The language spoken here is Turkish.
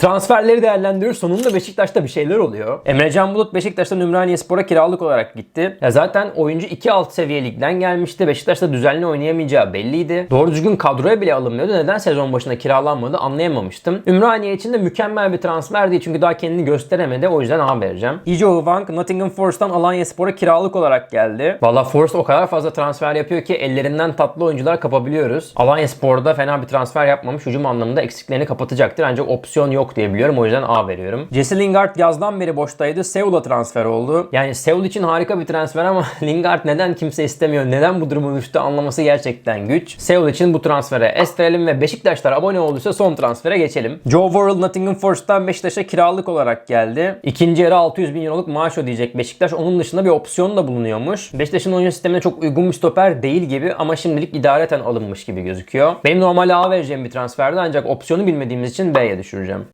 Transferleri değerlendiriyoruz. Sonunda Beşiktaş'ta bir şeyler oluyor. Emrecan Bulut Beşiktaş'tan Ümraniye Spor'a kiralık olarak gitti. Ya zaten oyuncu 2 alt seviye ligden gelmişti. Beşiktaş'ta düzenli oynayamayacağı belliydi. Doğru düzgün kadroya bile alınmıyordu. Neden sezon başında kiralanmadı anlayamamıştım. Ümraniye için de mükemmel bir transfer değil çünkü daha kendini gösteremedi. O yüzden A vereceğim. Ijo Hwang Nottingham Forest'tan Alanya Spor'a kiralık olarak geldi. Valla Forest o kadar fazla transfer yapıyor ki ellerinden tatlı oyuncular kapabiliyoruz. Alanya Spor'da fena bir transfer yapmamış. Hücum anlamında eksiklerini kapatacaktır. Ancak opsiyon yok diye biliyorum. O yüzden A veriyorum. Jesse Lingard yazdan beri boştaydı. Seul'a transfer oldu. Yani Seul için harika bir transfer ama Lingard neden kimse istemiyor? Neden bu duruma düştü anlaması gerçekten güç. Seul için bu transfere estirelim ve Beşiktaşlar abone olduysa son transfere geçelim. Joe Worrell Nottingham Forest'tan Beşiktaş'a kiralık olarak geldi. İkinci yarı 600 bin euroluk maaş ödeyecek Beşiktaş. Onun dışında bir opsiyon da bulunuyormuş. Beşiktaş'ın oyun sistemine çok uygun bir stoper değil gibi ama şimdilik idareten alınmış gibi gözüküyor. Benim normalde A vereceğim bir transferdi ancak opsiyonu bilmediğimiz için B'ye düşüreceğim.